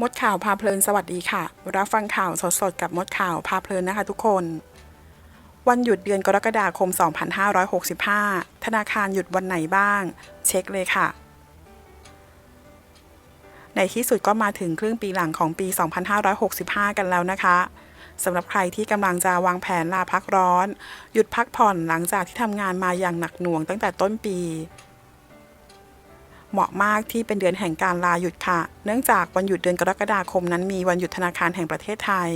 มดข่าวพาเพลินสวัสดีค่ะ รับฟังข่าวสดๆกับมดข่าวพาเพลินนะคะทุกคน วันหยุดเดือนกรกฎาคม 2565 ธนาคารหยุดวันไหนบ้าง เช็คเลยค่ะ ในที่สุดก็มาถึงครึ่งปีหลังของปี 2565 กันแล้วนะคะสำหรับใครที่กำลังจะวางแผนลาพักร้อน หยุดพักผ่อนหลังจากที่ทำงานมาอย่างหนักหน่วงตั้งแต่ต้นปี เหมาะมากที่เป็นเดือนแห่งการลาหยุดค่ะ เนื่องจากวันหยุดเดือนกรกฎาคมนั้นมีวันหยุดธนาคารแห่งประเทศไทย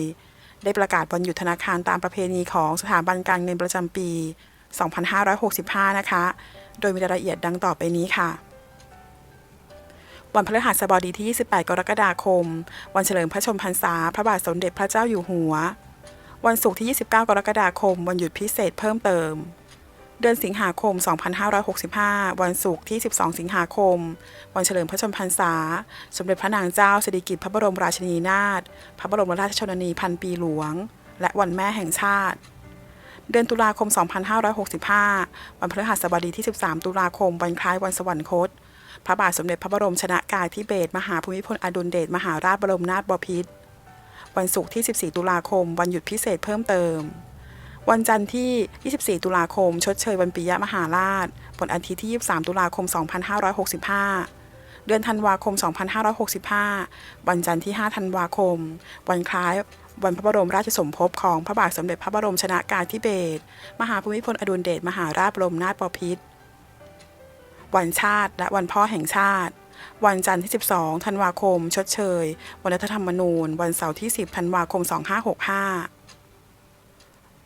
ได้ประกาศวันหยุดธนาคารตามประเพณีของสถาบันการเงินประจำปี 2565 นะคะ โดยมีรายละเอียดดังต่อไปนี้ค่ะ วันพฤหัสบดีที่ 28 กรกฎาคม วันเฉลิมพระชนมพรรษา พระบาทสมเด็จพระเจ้าอยู่หัว วันศุกร์ที่ 29 กรกฎาคม วันหยุดพิเศษเพิ่มเติม เดือนสิงหาคม 2565 วันศุกร์ที่ 12 สิงหาคม วันเฉลิมพระชนมพรรษา สมเด็จพระนางเจ้าสิริกิติ์พระบรมราชินีนาถ พระบรมราชชนนีพันปีหลวง และวันแม่แห่งชาติ เดือนตุลาคม 2565 วันพฤหัสบดีที่ 13 ตุลาคม วันคล้ายวันสวรรคต พระบาทสมเด็จพระบรมชนากาธิเบศรมหาภูมิพลอดุลเดชมหาราชบรมนาถบพิตร วันศุกร์ที่ 14 ตุลาคม วันหยุดพิเศษเพิ่มเติม วันจันทร์ที่ 24 ตุลาคม ชดเชยวันปิยมหาราชวันอาทิตย์ที่ 23 ตุลาคม 2565 เดือนธันวาคม 2565 วันจันทร์ที่ 5 ธันวาคม วันคล้ายวันพระบรมราชสมภพของพระบาทสมเด็จพระบรมชนากาธิเบศร มหาภูมิพลอดุลเดชมหาราชบรมนาถบพิตร วันชาติและวันพ่อแห่งชาติ วันจันทร์ที่ 12 ธันวาคม ชดเชย วันรัฐธรรมนูญ วันเสาร์ที่ 10 ธันวาคม 2565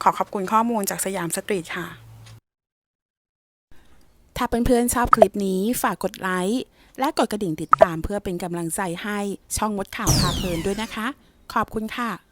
ขอขอบคุณข้อมูลจากสยามสตรีทค่ะ ถ้าเพื่อนๆชอบคลิปนี้ฝากกดไลค์ และกดกระดิ่งติดตามเพื่อเป็นกำลังใจให้ช่องมดข่าวพาเพลินด้วยนะคะ ขอบคุณค่ะ